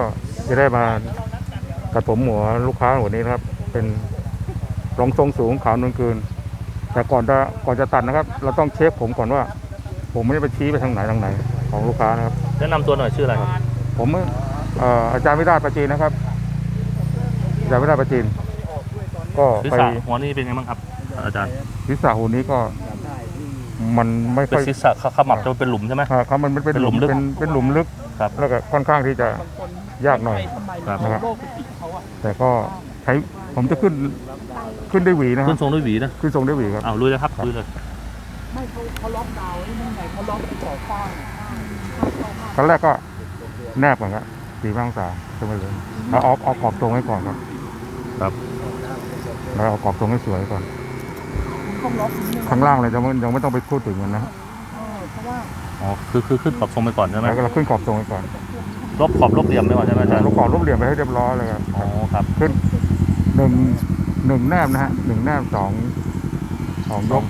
ก็จะได้มาตัดผมหัวลูกค้าหัวนี้นะครับ เป็นรองทรงสูงขาวนวลคืน แต่ก่อนจะก่อนจะตัดนะครับ เราต้องเช็คผมก่อนว่า ผมไม่ได้ไปชี้ไปทางไหนทางไหน ของลูกค้านะครับ แนะนำตัวหน่อยชื่ออะไรครับ ผมเอ่ออาจารย์วิราชประจีนนะครับอาจารย์วิราชประจีน ก็ศีรไปษะหัวนี่เป็นไงบ้างครับ อาจารย์ ศีรษะหูนี้ก็ มันไม่เป็ค่นอย ศีรษะขมับจะเป็นหลุมใช่ไหม อ่าครับมันเป็นเป็นหลุมลึก เป็นเป็นหลุมลึก ครับแล้วก็ค่อนข้างที่จะยากหน่อยครับนะครับแต่ก็ใช้ผมจะขึ้นขึ้นด้วยหวีนะคขึ้รับนทรงด้วยหวีนะขึ้นทรงด้วยหวีครับอ้าวลุยเลยครับลุยเลยไม่เขาเขาล็อกดาวน์ไว้นั่นไงเขาล็อกก่อสร้างครั้งแรกก็แนบก่อนครับสี่ห้าองศาจะไม่เลยเราเอาเอาขอบตรงไว้ก่อนครับ ครับเราเอาขอบตรงให้สวยก่อนต้องล็อกนิดนึงข้างล่างเลยยังไม่ยังไม่ต้องไปพูดถึงมันนะ เออเพราะว่า อ๋อคือคือขึ้นขอบทรงไปก่อนใช่ไหมแล้วก็เราขึ้นขอบตรงไว้ก่อนลบขอบลบเหลี่ยมไปก่อนใช่ไหมอาจารย์เราขอบรูปเหลี่ยมไปให้เรียบร้อยเลยครับอ๋อครับขึ้นหนึ่งหนึ่งแนบนะฮะหนึ่งแนบสองสองยก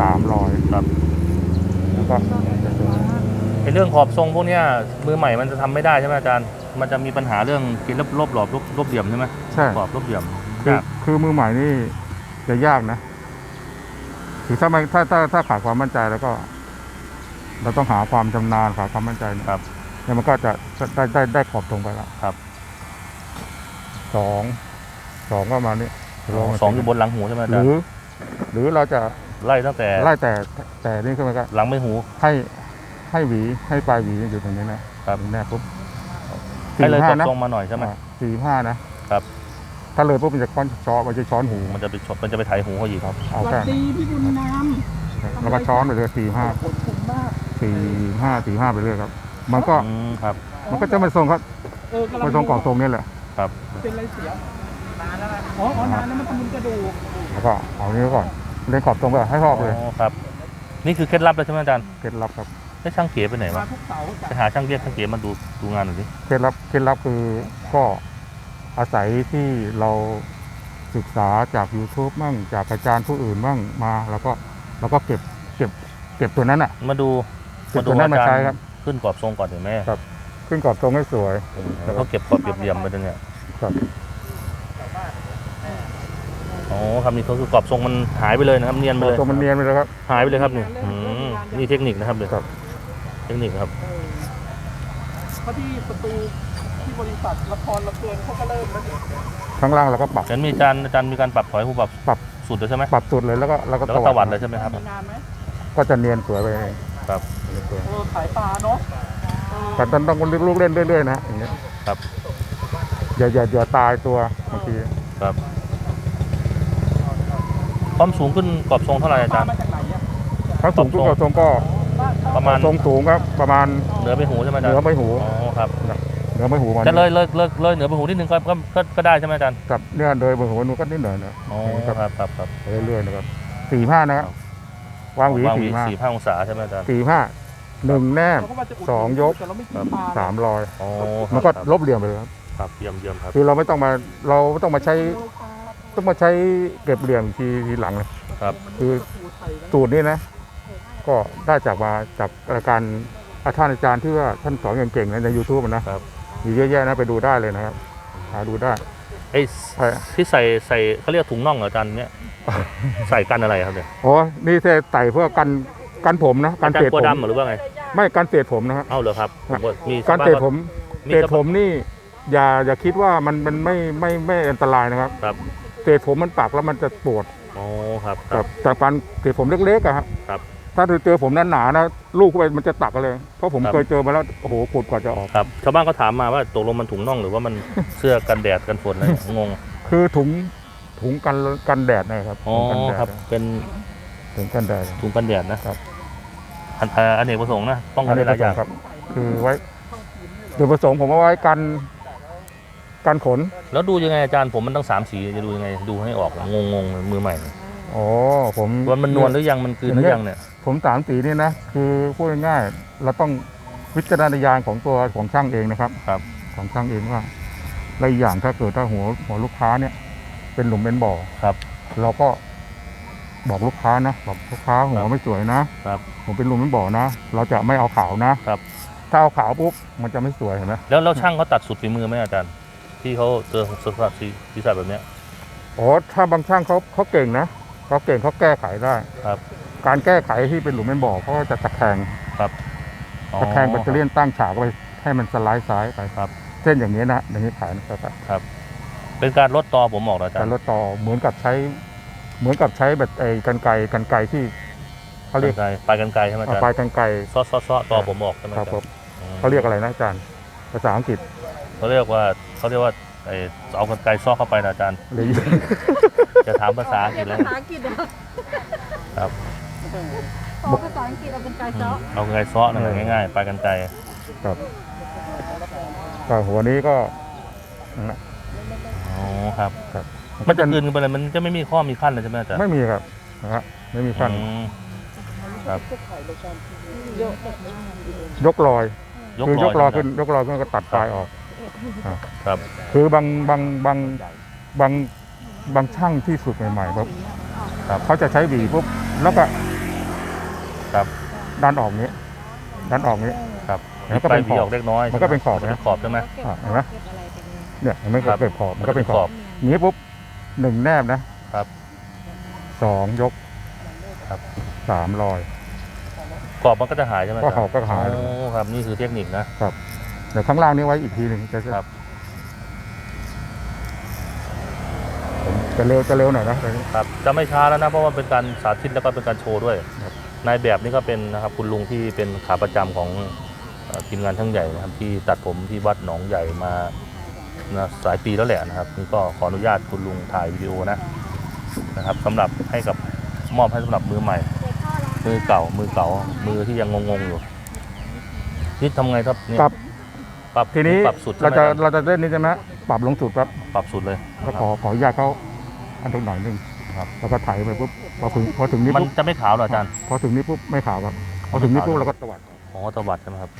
สามรอยครับแล้วก็ไอเรื่องขอบทรงพวกเนี้ยมือใหม่มันจะทำไม่ได้ใช่ไหมอาจารย์ มันจะมีปัญหาเรื่องกินลบลบหลอบลบลบเหลี่ยมใช่ไหมใช่ขอบลบเหลี่ยมคือยากคือมือใหม่นี่จะยากนะ คือถ้าไม่ถ้าถ้าถ้าขาดความมั่นใจแล้วก็ เราต้องหาความชำนาญหาความมั่นใจนะครับแล้วมันก็จะได้ได้ได้ขอบตรงไปแล้วครับ สองสองก็ประมาณนี้อ๋อสองอยู่บนหลังหูใช่ไหมอาหจารรืย์อ หรือเราจะไล่ตั้งแต่ไล่แต่แต่นี่ขึ้นไปก็หลังไม่หู ให้ให้หวีให้ปลายหวีอยู่ตรงนี้นะครับแน่ปุ๊บให้เลยขห้าอบนะทรงมาหน่อยใช่ไหม อ่าสี่ห้านะครับ ถ้าเลยปุ๊บมันจะค้อนช้อนมันจะช้อนหูมันจะไปชดมันจะไปไถหูเขาอีกครับเอาสวัแค่สดีพี่บุญนาม แล้วก็ช้อนไปเลยสี่ห้าขอบคุณมาก สี่ห้าสี่ห้าไปเรื่อยครับ มันก็อืมครับ มันก็จะไม่ทรงครับเออกำลัไม่ทรงกรอบทรงนี่แหละครับ เป็นไรเสียอ๋ออ๋อนานแล้วมันทำบุญกระดูกแล้วก็เอานี้ไว้ก่อนเล่นขอบตรงไปให้รอบเลยอ๋อครับ นี่คือเคล็ดลับเลยใช่ไหมอาจารย์เคล็ดลับครับให้ช่างเก๋ไปไหนมาวะทุกเสาร์ไปหาช่างเรียกช่างเก๋มาดูดูงานหน่อยดิเคล็ดลับเคล็ดลับคือก็อาศัยที่เราศึกษาจาก YouTube มั่งจากอาจารย์ผู้อื่นมั่งมา แล้วก็เราก็เก็บเก็บเก็บตัวนั้นอะ มาดู เก็บมาดูตัวนั้นมาอาจารใช้ย์ครับ ขึ้นกรอบทรงก่อนเห็นไหมครับ ขึ้นกรอบตรงให้สวยอืมแล้วก็เก็บขอบเหลี่ยมๆไปตรงเนี้ยครับอ๋อครับนี่ก็คือกรอบทรงมันหายไปเลยนะครับ เนียนไปเลยตรงมันเนียนไปเลยครับ หายไปเลยครับนี่อืมนี่เทคนิคนะครับเดี๋ยวครับ เทคนิคครับเพราะที่ประตูที่บริษัทละครละเกินเขาก็เริ่มแล้วเนี่ยข้างล่างเราก็ปรับเห็นมีอาจารย์อาจารย์มีการปรับถอยหูปรับปรับสุดเลยใช่ไหมปรับสุดเลยแล้วก็แล้วก็แล้วก็ตวัดเลยใช่ไหมครับมีนานไหมก็จะเนียนสวยไปเอง ครับสวยเออขายปลาเนาะเออแต่ต้องต้องลูกเล่นเรื่อยๆนะอย่างเงี้ยครับอย่าอย่าอย่าตายตัวบางทีครับความสูงขึ้นกรอบทรงเท่าไหร่อาปลาจารย์มาจากไหนอะถ้าสูงขึ้นก็ทรงก็บ้านประมาณทรงสูงครับ ประมาณเหนือไปหูใช่ไหมอาเหจารนือย์ใบหูอ๋อครับเหนือใบหูมันจะเลยเลยเลยเลยเหนือไปหูนิดนึงก็ก็ก็ก็ได้ใช่ไหมอาจารย์กับเนี่ยเลยใบหูนูนก็นิดหน่อยนะอ๋อครับครับครับครับไปเรื่อยๆนะครับสี่ห้านะครับ วางหวีวางหวีสี่ห้าสี่ห้าองศาใช่ไหมอาจารย์สี่ห้าหนึ่งแนบเขาก็ว่าจะดสองยก แต่เราไม่กินครับปลาสามรอยอ๋อมันก็ครับลบเหลี่ยมไปเลยครับครับเยี่ยมเยี่ยมครับ คือเราไม่ต้องมาเราไม่ต้องมาใช้ต้องมาใช้เก็บเหลี่ยมทีทีหลังเลยครับ คือสูตรนี้นะ ก็ได้จากมาจากรายการอาจารย์อาจารย์ที่ว่าท่านสอนเก่งๆนะในยูทูบนะครับ มีเยอะแยะนะไปดูได้เลยนะครับหาดูได้ไอ้ใช่ที่ใส่ใส่เขาเรียกถุงน่องเหรออาจารย์เนี่ย ใส่กันอะไรครับเนี่ยโอ้นี่ใส่ไต่เพื่อกันกันผมนะกัอานจารเศษย์กลัวผมดำเหรอหรือว่าไง ไม่กันเศษผมนะครับเอ้าเหรอครับผมก็มีการชาวเศษบ้ผมมีเศษชาวผมนี่ อย่าอย่าคิดว่ามันมันไม่ไม่ไม่อันตรายนะครับครับเศษผมมันปักแล้วมันจะปวดอ๋อครับคกัรับบจากการเศษผมเล็กๆอะครับครับถ้าเจอผมหนาๆนะลูกเข้าไปมันจะตักเลย เพราะผมครับ เคยเจอมาแล้วโอ้โหปวดกว่าจะออก ครับชาวบ้านก็ถามมาว่าตกลงมันถุงน่องหรือว่ามัน เสื้อกันแดดกันฝนอะไรงง คือถุง ถุงกันกันแดดนะครับอ๋อถุงกันแดดครับ เป็นถุงกันแดด ถุงกันแดดนะครับอันเอ่ออเนกประสงค์นะป้องอักันนได้นี้หผลายสอมย่างครับ คือไว้โดยประสงค์ผมเอาไว้กันกันขน แล้วดูยังไงอาจารย์ผมมันตั้งสามสีจะดูยังไง ดูให้ออกงงงๆมือใหม่อ๋อผมว่ามันนวลหรือยังมันคืนหรือยังเนี่ย ผมสามสีนี่นะคือพูดง่ายๆเราต้องวิจารณญาณของตัวของช่างเองนะครับ ครับ ของช่างเองว่าและอีกอย่างถ้าเกิดถ้าหัวหัวลูกค้าเนี่ย เป็นหลุมเป็นบ่อครับ เราก็บอกลูกค้านะบอกลูกค้าหัวไม่สวยนะครับ ผมเป็นหลุมเป็นบ่อนะ เราจะไม่เอาขาวนะครับ ถ้าเอาขาวปุ๊บมันจะไม่สวยเห็นไหมแล้วแล้วช่างเขาตัดสุดฝีมือไหมอาจารย์ ที่เขาเจอสภาพศีรษะแบบเนี้ยอ๋อถ้าบางช่างเขาเขาเก่งนะเขาเก่งเขาแก้ไขได้ครับ การแก้ไขที่เป็นหลุมเป็นบ่อเขาก็จะตะแคงครับอ๋อตะแคงแบตเตอรี่ตั้งฉากไปให้มันสไลด์ซ้ายไปครับ เส้นอย่างนี้นะอย่างนี้ขายนะครับครับ เป็นการลดตอผมบอกนะอาจารการย์ ลดต่อเหมือนกับใช้ เหมือนกับใช้แบบไอ้กันไกรกันไกรที่เขาเรียกกันไกลปลายกันไกลใช่ไหมอาจารย์ปลายกันไกรซ้อซ้อซ้อตอผมบอกใช่ไหมคอารับจารผมย์อืมเขาเรียกอะไรนะอาจารย์ภาษาอังกฤษเขาเรียกว่าเขาเรียกว่าไอ้เอากันไกลซ้อเข้าไปนะอาจารย์ หรือ จะถามภาษาอังกฤษแล้ว ภาษาอังกฤษเหรอครับขอภาษาอังกฤษเอาเป็นไกด์เจาะเอากันไกลซ้อนั่นแหละง่ายๆปลายกันไกล ครับก็หัวนี้ก็นั่นแหละอ๋อ ครับ ครับมันจะคืนกันไปเลยมันจะไม่มีข้อมีขั้นเลยใช่ไหมอาจารย์ไม่มีครับนะฮะไม่มีขั้น อืมครับ ยกลอยยกคือยกลลออยยขึ้น ยกลอยขึ้นก็ตัดปลายออก ครับ คือบางบางบางบางบางช่างที่สุดใหม่ๆปุ๊บครับเขาจะใช้หวีปุ๊บแล้วก็ครับ ดันออกนี้ดันออกนี้ ครับแล้วก็ไปเป็นวีขอบออกเล็กน้อยมันก็เป็นขอบเป็นะนขอบใช่ไหม อะเห็นไหมเนี่ยเห็นไหมครับเป็นขอบมันก็เป็นขอบ นี้ปุ๊บหนึ่งแนบนะครับสองยกครับ สามลอยขอบมันก็จะหายใช่ไหมก็อาจารย์ขอบก็หาย โอ้ครับนี่คือเทคนิคนะ เดี๋ยวข้างล่างนี้ไว้อีกทีหนึ่งจะจะครับจะเร็วจะเร็วหน่อยนะครับจะไม่ช้าแล้วนะเพราะว่าเป็นการสาธิตแล้วก็เป็นการโชว์ด้วยครับ นายแบบนี่ก็เป็นนะครับคุณลุงที่เป็นขาประจำของเอ่อทีมงานช่างใหญ่นะครับที่ตัดผมที่วัดหนองใหญ่มา นะหลายปีแล้วแหละนะครับนี่ก็ขออนุญาตคุณลุงถ่ายวิดีโอนะนะครับสำหรับให้กับมอบให้สำหรับมือใหม่ มือเก่า มือเก่า มือที่ยังงงๆอยู่นี่ทำไงครับเนี่ยปรับปรับทีนี้ปรับสุดใช่เราไหมจะอาจารย์เราจะเล่นนี้ใช่ไหมปรับลงสุดครับปรับสุดเลยก็ขอขออนุญาตเขาอันตรงหน่อยหนึงครับแล้วก็ไถ่ายไปปุ๊บพอถึงพอถึงนี้มันปุ๊บจะไม่ขาวเหรออาจารย์พอถึงนี้ปุ๊บไม่ขาวครับพอถึงนี้ปุ๊บเราก็ตวัดอ๋อตวัดใช่ไหมครับ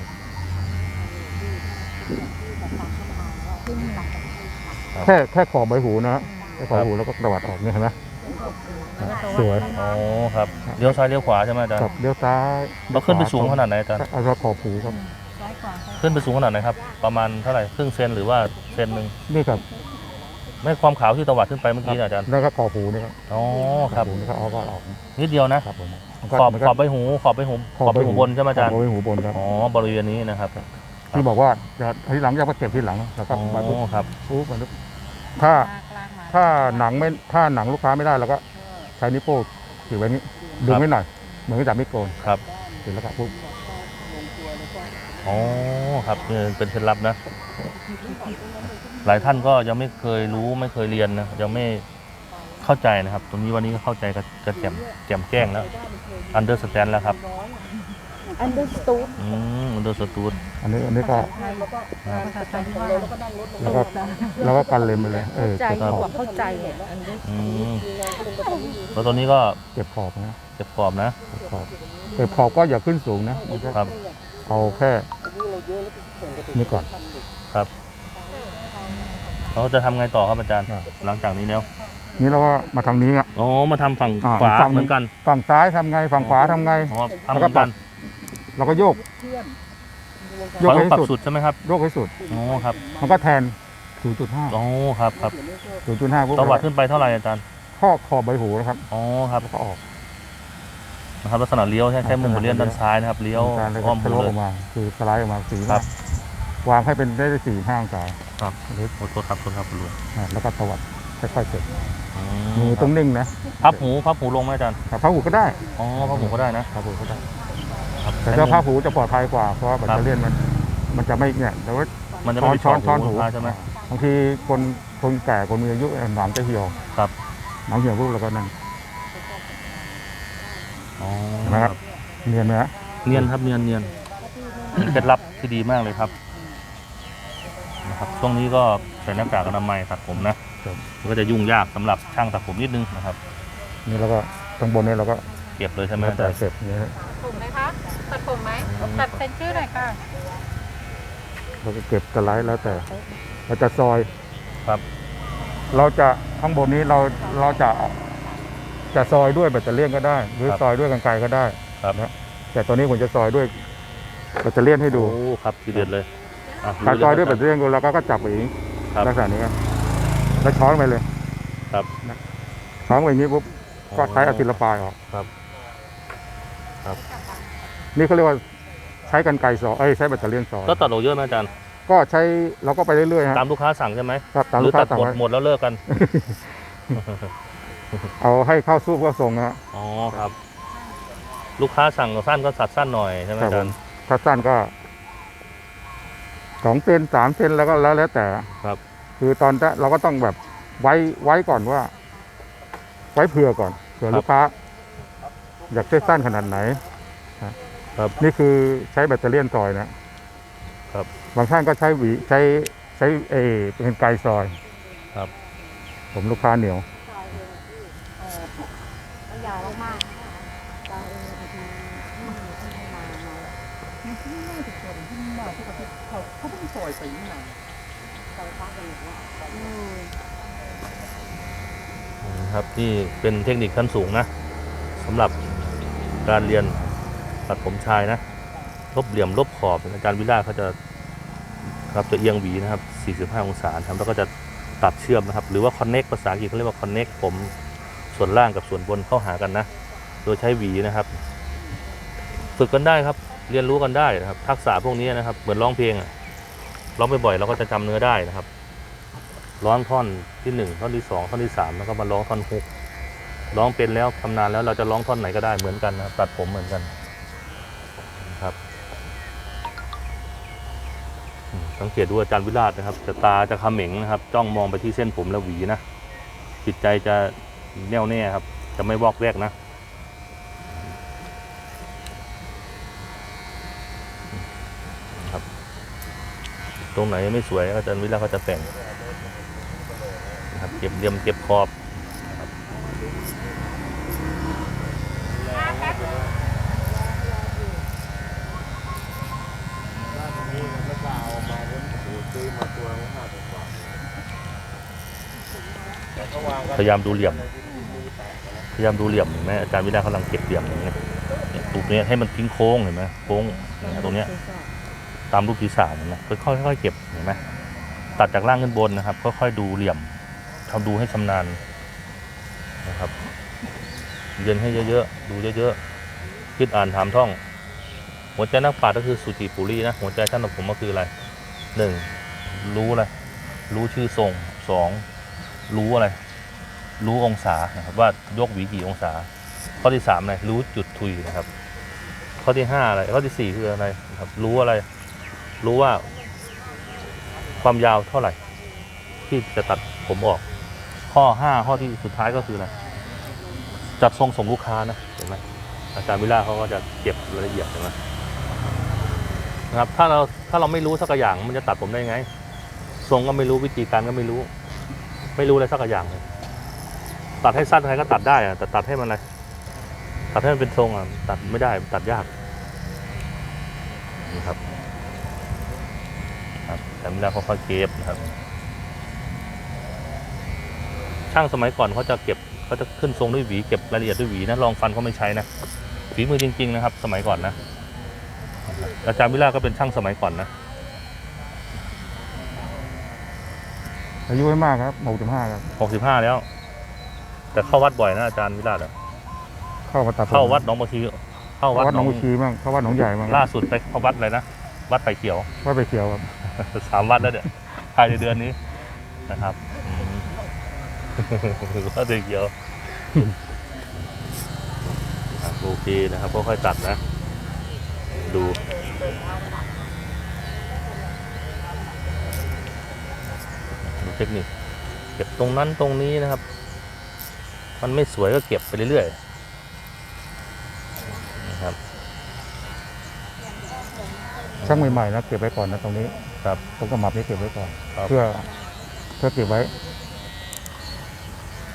แค่แค่ขอบใบหูนะฮะแค่ขอบใบหูแล้วก็ตวัดออกเนี่ยเห็นไหมสวย อ๋อครับเลี้ยวซ้ายเลี้ยวขวาใช่ไหมอาจารย์กับเลี้ยวซ้ายเราขึ้นไปสูงขนาดไหนอาจารย์ เอาเราขอบหูครับซ้ายขวาขึ้นไปสูงขนาดไหนครับ ประมาณเท่าไหร่ครึ่งเซนหรือว่าเซนหนึ่งนี่ครับไม่ความขาวที่ตวัดขึ้นไปเมื่อกี้นะอาจารย์ แล้วก็ขอบหูนี่ครับอ๋อครับขอบหูนี่ก็เอาก็ออกนิดเดียวนะ ครับผมมันขก็อบมันขก็อบใบหู ขอบใบหูขอบใบหูบนใช่ไหมอาจารย์ ขอบใบหูบนครับ อ๋อบริเวณนี้นะครับ ที่บอกว่าจะทีหลังจะมาเก็บทีหลังแล้วก็อ๋มาปุ๊บอครับ ปุ๊บมาปุ๊บถ้าลากลากมาถ้าหนังไม่ถ้าหนังลูกค้าไม่ได้เราก็ใช้นิ้วโป้งถือไว้นี้ดึงไว้หน่อยเหมือนกับจับมิดโกนครับ เสร็จแล้วก็ปุ๊บอ๋อ ครับนี่เป็นเคล็ดลับนะ หลายท่านก็ยังไม่เคยรู้ไม่เคยเรียนนะ ยังไม่เข้าใจนะครับ ตรงนี้วันนี้ก็เข้าใจกันกันแจ่มแจ่มแจ้งแล้ว understand แล้วครับ อันเดอร์สตูดอืม understood อันนี้อันนี้ก็ภาษาไทยที่ว่าแล้วก็แล้วก็กันเลนไปเลยเออใจเก็บขอบกว่าเข้าใจอะอันเดอร์อืมแล้วตอนนี้ก็เก็บขอบนะเก็บกรอบนะเก็บขอบเก็บขอบก็อย่าขึ้นสูงนะมันก็ครับเอาแค่นี้ก่อนครับเราจะทำไงต่อครับอาจารย์อ่าหลังจากนี้แล้วนี่เราก็มาทางนี้อะอ๋อมาทำฝั่งอ่าขวาอีกฝั่งหนึ่งเหมือนกัน ฝั่งซ้ายทำไงฝั่งขวาทำไงอ๋อทำเหมือนกัน เราก็โยกโยกเราให้ปรับสุด สุดใช่ไหมครับโยกให้สุดอ๋อครับมันก็แทน 0.5อ๋อครับครับ0.5ปุ๊บตวัดขึ้นไปเท่าไหร่อาจารย์ข้อขอบใบหูนะครับอ๋อครับแล้วก็ออกนะครับลักษณะเลี้ยวใช่ใช้มุมหัวเลี้ยวด้านซ้ายนะครับเลี้ยวการเลยอ้อมทะหูลุเลอย อกมา คือสไลด์ออกมาสี่ครับวางให้เป็นได้สี่ห้าองศาครับหรือโอ้โทษครับโทษครับคุณลุงอะแล้วก็ตวัดค่อยๆเสร็จอืมือมต้องนิ่งนะพับหูพับหูลงไหมอาจารย์ครับพับหูก็ได้ อ๋อพับหูก็ได้นะ พับหูก็ได้ ครับแต่ถ้าพับหูจะปลอดภัยกว่าเพราะว่าแบตครับเตอรี่มัน มันจะไม่เนี่ยแต่ว่ามันจะช้ไม่อนมีช้อนช้อนหูหูอ่าใช่ไหมบางทีคนคนแก่คนมีอายุหนังจะเหี่ยวครับหนังเหี่ยวปุ๊บแล้วก็นั่นอ๋อเห็นไหมครับเนียนไหมฮะเนียนครับเนียนเนียนเป็นเคล็ดลับที่ดีมากเลยครับนะครับช่วงนี้ก็ใส่หน้ากากอนามัยตัดผมนะมันก็จะยุ่งยากสำหรับช่างตัดผมนิดนึงนะครับ นี่เราก็ตรงบนนี้เราก็เก็บเลยใช่ไหมแล้วอาแต่จารย์เสร็จนี่ฮะผมไหมคะ ตัดผมไหมตัดเซ็นชื่อหน่อยค่ะเราก็เก็บสไลด์แล้วแต่ เราจะซอยครับ เราจะข้างบนนี้เราเราจะจะซอยด้วยแบตเตอรี่ก็ได้ หรือซอยด้วยกันไกรก็ได้ครับนะแต่ตอนนี้ผมจะซอยด้วยแบตเตอรี่ยนให้ดูโอ้ครับทีเด็ดเลยอะขายซอยด้วยแบตเลเตอรี่ยนดูแล้วก็ก็จับไปอย่างนี้ครับลักษณะนี้ครับแล้วช้อนไปเลย ครับนะช้อนไปอย่างนี้ปุ๊บก็ใช้เอาทีละปลายออกครับครับ นี่เขาเรียกว่าใช้กันไกรซอยเอ้ยใช้แบตเตอรี่ยนซอยก็ตัดออกเยอะไหมอาจารย์ ก็ใช้เราก็ไปเรื่อยๆฮะตามลูกค้าสั่งใช่ไหมครับตามหรืลูอกค้าตัดสั่งหมดไว้หมดแล้วเลิกกัน เอาให้เข้าสู้ก็ส่งนะฮะ อ๋อครับ ลูกค้าสั่งสั้นก็ตัดสั้นหน่อยใช่ไหมครับอาผจามรย์ ถ้าสั้นก็สองเซนสามเซนแล้วก็แล้วแล้วแต่ครับ คือตอนจะเราก็ต้องแบบไว้ไว้ก่อนว่า ไว้เผื่อก่อนเผื่อลูกค้า อยากได้สั้นขนาดไหน ครับ นี่คือใช้แบตเตอรี่ยนซอยนะครับ บางท่านก็ใช้หวีใช้ใช้เออเป็นไกลซอยครับ ผมลูกค้าเหนียวยาวมากๆตาเองบางทีไม่มีที่มามามันที่น่าจะเกิดที่มาทุกอาทิตย์เขาเขาต้องซอยไปนี่นาใส่ฟ้ากันอย่างเงี้ยอืมอืมครับนี่เป็นเทคนิคขั้นสูงนะสำหรับการเรียน ตัดผมชายนะลบเหลี่ยมลบขอบอาจารย์วิลาเขาจะครับจะเอียงหวีนะครับ 45 องศาครับแล้วก็จะตัดเชื่อมนะครับ หรือว่า connect ภาษาอังกฤษเขาเรียกว่า connect ผมส่วนล่างกับส่วนบนเข้าหากันนะ โดยใช้หวีนะครับ ฝึกกันได้ครับ เรียนรู้กันได้นะครับ ทักษะพวกนี้นะครับ เหมือนร้องเพลงอะร้องบ่อยๆเราก็จะจำเนื้อได้นะครับ ร้องท่อนที่หนึ่งท่อนที่สองท่อนที่สามแล้วก็มาร้องท่อนฮุกร้องเป็นแล้วชำนาญแล้วเราจะร้องท่อนไหนก็ได้เหมือนกันนะตัดผมเหมือนกัน นะครับสังเกตดูอาจารย์วิราชนะครับจะตาจะขม็งนะครับ จ้องมองไปที่เส้นผมและหวีนะจิตใจจะแน่วแน่ครับ จะไม่วอกแวกนะครับตรงไหนไม่สวยอาจารย์วิราชก็จะแต่งนะครับเก็บเหลี่ยมเก็บขอบ พยายามดูเหลี่ยม พยายามดูเหลี่ยมเห็นไหมอาจารย์วิดากำลังเก็บเหลี่ยมอย่างเงี้ยเนี่ยตูปเนี้ยให้มันทิ้งโค้งเห็นไหมโค้งเนี่ยตรงเนี้ยตามรูปศีรษะเห็นไหมค่อยๆค่อยๆเก็บเห็นไหมตัดจากล่างขึ้นบนนะครับค่อยๆดูเหลี่ยมทำดูให้ชำนาญนะครับ เรียนให้เยอะๆดูเยอะๆคิดอ่านถามท่อง หัวใจนักปราชญ์ก็คือสุจิปุรีนะหัวใจท่านของผมก็คืออะไรหนึ่ง รู้อะไรรู้ชื่อทรงสองรู้อะไร รู้องศานะครับว่ายกหวีกี่องศา ข้อที่สามอะไรรู้จุดทุยนะครับ ข้อที่ห้าอะไรข้อที่สี่คืออะไรครับ รู้อะไร รู้ว่า ความยาวเท่าไหร่ ที่จะตัดผมออก ข้อห้าข้อที่สุดท้ายก็คืออะไรจัดทรงส่งลูกค้านะเห็นไหมอาจารย์วิลาเขาก็จะเก็บรายละเอียดเห็นไหมนะครับถ้าเราถ้าเราไม่รู้สักอย่างมันจะตัดผมได้ไง ทรงก็ไม่รู้วิธีการก็ไม่รู้ ไม่รู้อะไรสักอย่างเลยตัดให้สั้นใครก็ตัดได้อะแต่ตัดให้มันอะไรตัดให้มันเป็นทรงอะตัดไม่ได้ตัดยากนี่ครับครับแต่เวลาเขาค่อยๆเก็บนะครับ ช่างสมัยก่อนเขาจะเก็บเขาจะขึ้นทรงด้วยหวีเก็บรายละเอียดด้วยหวีนะลองฟันเขาไม่ใช้นะฝีมือจริง ๆ นะครับ สมัยก่อนนะอาจารย์วิลาก็เป็นช่างสมัยก่อนนะ อายุไม่มากครับหกสิบห้าครับ หกสิบห้าแล้ว แต่เข้าวัดบ่อยนะอาจารย์วิลาอะเข้ามาตัดผมเข้าวัดหนองบัวชีเข้าวัดวัดหนองหบุชีบ้างเข้าวัดหนองใหญ่บ้างล่าสุดไปเข้าวัดอะไรนะวัดไผ่เขียว วัดไปเขียวครับ สามวัดแล้วเนี่ยภายในเดือนนี้นะครับอืม วัดไผ่เขียวครับโอเคนะครับค่อยๆตัดนะ ดู เทคนิค เก็บตรงนั้นตรงนี้นะครับ มันไม่สวยก็เก็บไปเรื่อยๆนะครับช่างใหม่ๆนะเก็บไว้ก่อนนะตรงนี้ครับผมก็หมับนี้เก็บไว้ก่อนครับเพื่อเพื่อเก็บไว้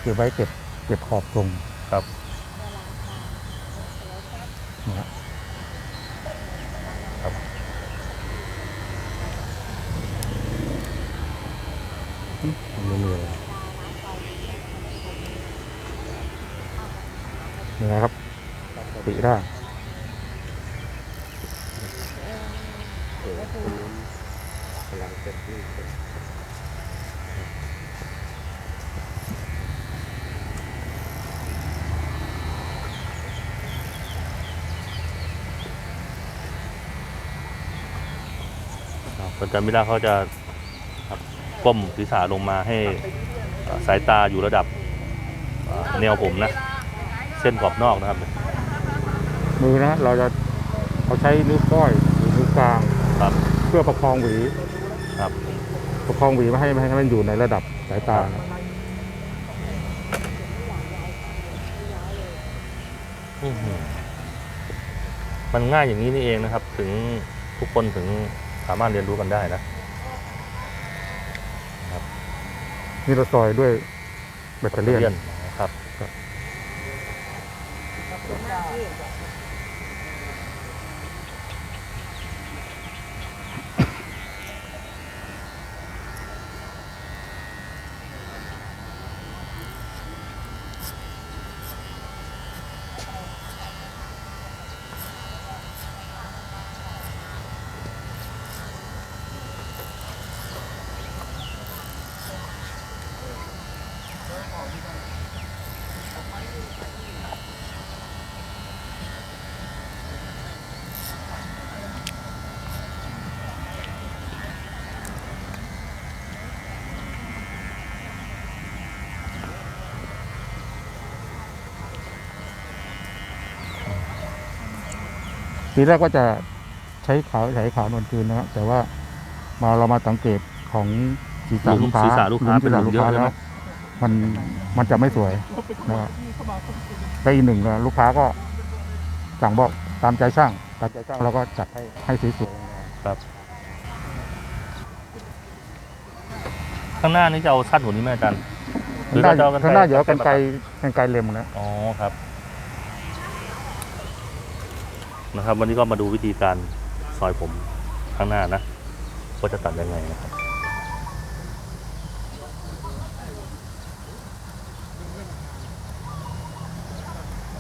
เก็บไว้เก็บเก็บขอบตรงครับนะ ได้กำลังเซ็ตนี่ปกามิล่เขาจะก้มศีรษะลงมาให้สายตาอยู่ระดับแนวผมนะ เส้นขอบนอกนะครับ มือนะเราจะเราใช้นิ้วก้อยหรือนิ้วกลางครับเพื่อประคองหวีครับประคองหวีไม่ให้ไม่ให้มันอยู่ในระดับสายตานะอื้อหือมันง่ายอย่างนี้นี่เองนะครับ ถึงทุกคนถึงสามารถเรียนรู้กันได้นะนี่เราซอยด้วยแบตเตอรี่ るん。 ทีแรกว่าจะใช้ขาวใช้ขาวนวลคืนนะครับแต่ว่ามาเรามาสังเกตของศีรษะหลุลูมกค้าศีรษะลูกค้าหมศีรษะเป็นหลุลูมกเยอะค้าใช่ไหมแล้วมันมันจะไม่สวยเราเป็นคนนะครับที่เข้ามาควบคุมและอีกหนึ่งนะลูกค้าก็สั่งบอกตามใจช่างตามใจช่างเราก็จัดให้ให้สวยๆครับ ข้างหน้านี่จะเอาสั้นกว่านี้ไหมอาจารย์หรือข้างหน้าจะเอากันไกลข้างหน้าเดี๋ยวกันไกลกันไกลเล็มนะอ๋อครับ นะครับ วันนี้ก็มาดูวิธีการซอยผมข้างหน้านะว่าจะตัดยังไงนะครับ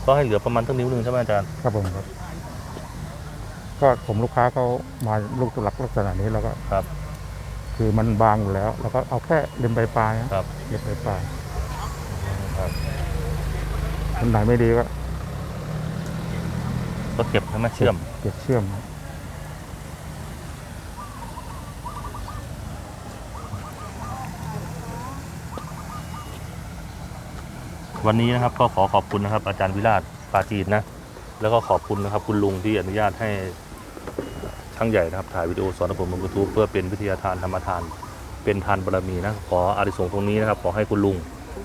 ก็ให้เหลือประมาณตั้งนิ้วหนึ่งใช่ไหมอาจารย์ครับผมครับ ก็ผมลูกค้าเขามาลูกตุลักลักษณะนี้แล้วก็ครับ คือมันบางอยู่แล้ว แล้วก็เอาแค่เล็มปลายๆนะครับเล็มปลายครับๆคนไหนไม่ดีก็ ก็เก็บใช่ไหมเชื่อมเก็บเชื่อมวันนี้นะครับก็ขอขอบคุณนะครับ อาจารย์วิราชปาจีนนะ แล้วก็ขอบคุณนะครับ คุณลุงที่อนุญาตให้ช่างใหญ่นะครับ ถ่ายวิดีโอสอนผมบนยูทูบเพื่อเป็นวิทยาทานธรรมทาน เป็นทานบารมีนะ ขออาริสงส์ตรงนี้นะครับ ขอให้คุณลุง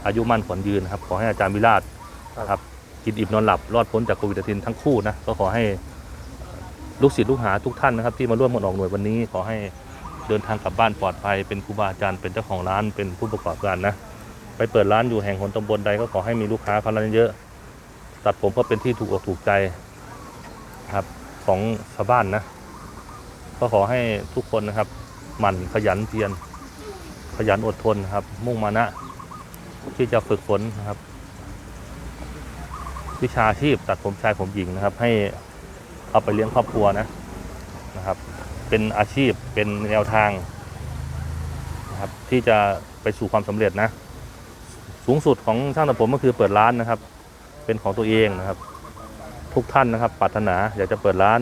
อายุมั่นขวัญยืนนะครับ ขอให้อาจารย์วิราชนะครับ กินอิ่มนอนหลับรอดพ้นจากโควิด1ทั้งคู่นะก็ขอให้ลูกศิษย์ลูกหาทุกท่านนะครับที่มาร่วมกันออกหน่วยวันนี้ ขอให้เดินทางกลับบ้านปลอดภัยเป็นครูบาอาจารย์เป็นเจ้าของร้านเป็นผู้ประกอบการนะไปเปิดร้านอยู่แห่งหนตำบลใดก็ขอให้มีลูกค้าเข้าร้านเยอะ ตัดผมก็เป็นที่ถูกอกถูกใจครับของชาวบ้านนะก็ขอให้ทุกคนนะครับหมั่นขยันเพียรขยันอดทนครับมุ่งมานะที่จะฝึกฝนนะครับ วิชาชีพตัดผมชายผมหญิงนะครับ ให้เอาไปเลี้ยงครอบครัวนะนะครับ เป็นอาชีพเป็นแนวทางนะครับที่จะไปสู่ความสำเร็จนะ สูงสุดของช่างตัดผมก็คือเปิดร้านนะครับ เป็นของตัวเองนะครับ ทุกท่านนะครับปรารถนาอยากจะเปิดร้าน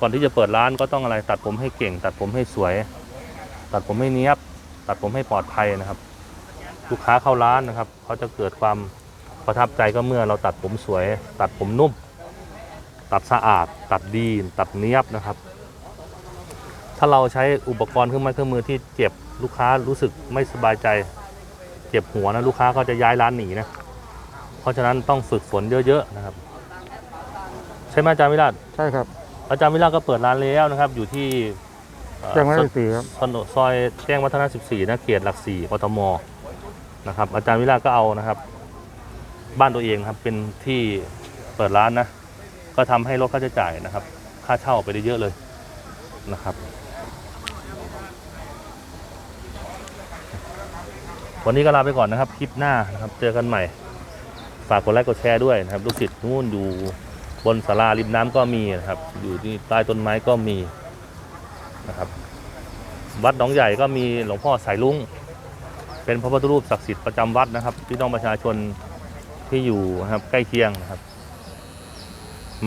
ก่อนที่จะเปิดร้านก็ต้องอะไรตัดผมให้เก่ง ตัดผมให้สวย ตัดผมให้เนี้ยบ ตัดผมให้ปลอดภัยนะครับ ลูกค้าเข้าร้านนะครับเขาจะเกิดความ ประทับใจก็เมื่อเราตัดผมสวย ตัดผมนุ่ม ตัดสะอาด ตัดดีตัดเนี้ยบนะครับ ถ้าเราใช้อุปกรณ์เครื่องไม้เครื่องมือที่เจ็บลูกค้ารู้สึกไม่สบายใจ เจ็บหัวนะลูกค้าก็จะย้ายร้านหนีนะ เพราะฉะนั้นต้องฝึกฝนเยอะๆนะครับ ใช่ไหมอาจารย์วิราชใช่ครับ อาจารย์วิราชก็เปิดร้านแล้วนะครับ อยู่ที่เอ่อแจ้งไว้ซในอยสีครับถนนซอยแจ้งวัฒนะ14นะเขตหลักสี่กทมนะครับ อาจารย์วิราชก็เอานะครับ บ้านตัวเองครับ เป็นที่เปิดร้านนะ ก็ทำให้ลดค่าใช้จ่ายนะครับ ค่าเช่าไปได้เยอะเลยนะครับ วันนี้ก็ลาไปก่อนนะครับ คลิปหน้านะครับ เจอกันใหม่ ฝากกดไลค์กดแชร์ด้วยนะครับ ลูกศิษย์นู่นอยู่บนศาลาริมน้ำก็มีนะครับ อยู่ที่ใต้ต้นไม้ก็มีนะครับ วัดหนองใหญ่ก็มีหลวงพ่อสายลุงเป็นพระพุทธรูปศักดิ์สิทธิ์ประจำวัดนะครับพี่น้องประชาชน ที่อยู่นะครับใกล้เคียงนะครับ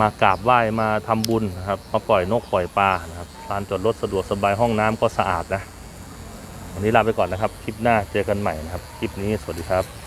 มากราบไหว้มาทำบุญนะครับ มาปล่อยนกปล่อยปลานะครับลานจอดรถสะดวกสบายห้องน้ำก็สะอาดนะวันนี้ลาไปก่อนนะครับ คลิปหน้าเจอกันใหม่นะครับ คลิปนี้สวัสดีครับ